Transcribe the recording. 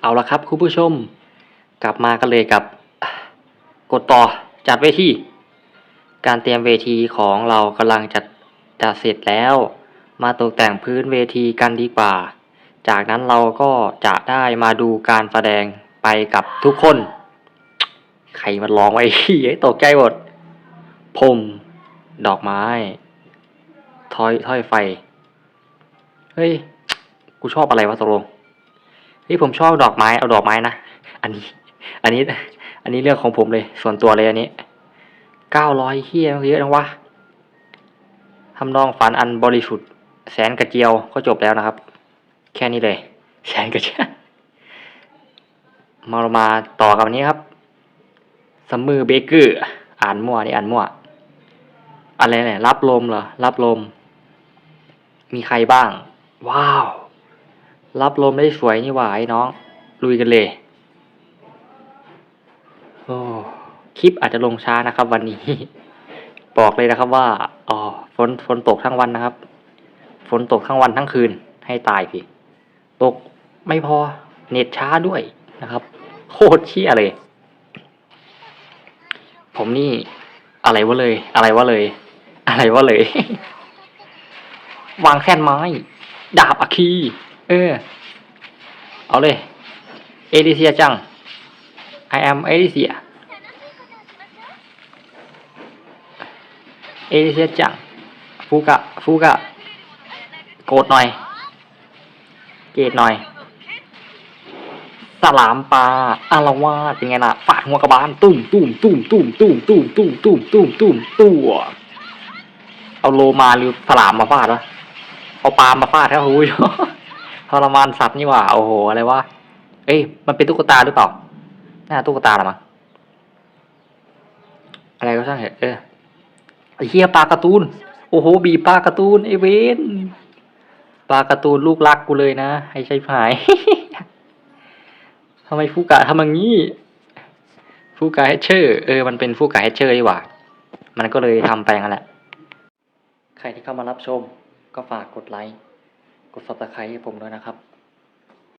เอาละครับคุณผู้ชม กลับมากันเลยกับ กดต่อจัดเวทีการเตรียมเวทีของเรากำลังจะจะเสร็จแล้ว มาตกแต่งพื้นเวทีกันดีกว่า จากนั้นเราก็จะได้มาดูการแสดงไปกับทุกคน ใครมันร้องไว้เฮ้ยตกใจหมดพรมดอกไม้ถ้อยถ้อยไฟ เฮ้ย กูชอบอะไรวะตกลง เฮ้ยผมชอบดอกไม้เอาดอกไม้นะอันนี้ อันนี้ อันนี้เรื่องของผมเลย ส่วนตัวเลยอันนี้เก้าร้อยเฮียเยอะนะวะทำนองฝันอันบริสุทธิ์แสนกระเจียวก็จบแล้วนะครับ แค่นี้เลย แสนกระเจียวมาเรามาต่อกับอันนี้ครับซัมเมอร์เบเกอร์อ่านมั่วนี่อ่านมั่วอะไรเนี่ยรับลมเหรอรับลม มีใครบ้าง ว้าว รับลมได้สวยนี่หว่าไอ้น้อง ลุยกันเลย โอ้คลิปอาจจะลงช้านะครับวันนี้ บอกเลยนะครับว่า อ๋อ ฝน ฝนตกทั้งวันนะครับ ฝนตกทั้งวันทั้งคืน ให้ตายพี่ ตกไม่พอ เน็ตช้าด้วยนะครับ โคตรเชี่ยเลย ผมนี่ อะไรวะเลย อะไรวะเลย อะไรวะเลย วางแท่นไม้ ดาบอคี เออ เอาเลย เอลิเซียจัง I am เอลิเซียเอลิเซียจัง ฟูกะ ฟูกะ โกดหน่อย เกตหน่อย สลามปลาอารวาสเป็นไงล่ะฟาดหัวกระบาลตุ้มตุ้มตุ้มตุ้มตุ้มตุ้มตุ้มตุ้มตุ้มตุ้มตัวเอาโลมาหรือสลามมาฟาดวะเอาปลามาฟาดครับคุณผู้ชม ทรมานสัตว์นี่หว่า โอ้โห อะไรวะ เอ้ย มันเป็นตุ๊กตาหรือเปล่า หน้าตุ๊กตาหรอมั้งอะไรก็ช่างเถอะเออไอเหี้ยปลาการ์ตูน โอ้โห บีปลาการ์ตูนไอเวนปลาการ์ตูนลูกรักกูเลยนะ ให้ใช้ผายทำไมฟูกะทำอย่างนี้ฟูกะเฮเชอร์เออ มันเป็นฟูกะเฮเชอร์ดีกว่า มันก็เลยทำไปงั้นแหละ ใครที่เข้ามารับชมก็ฝากกดไลค์ กดซับสไครต์ให้ผมด้วยนะครับ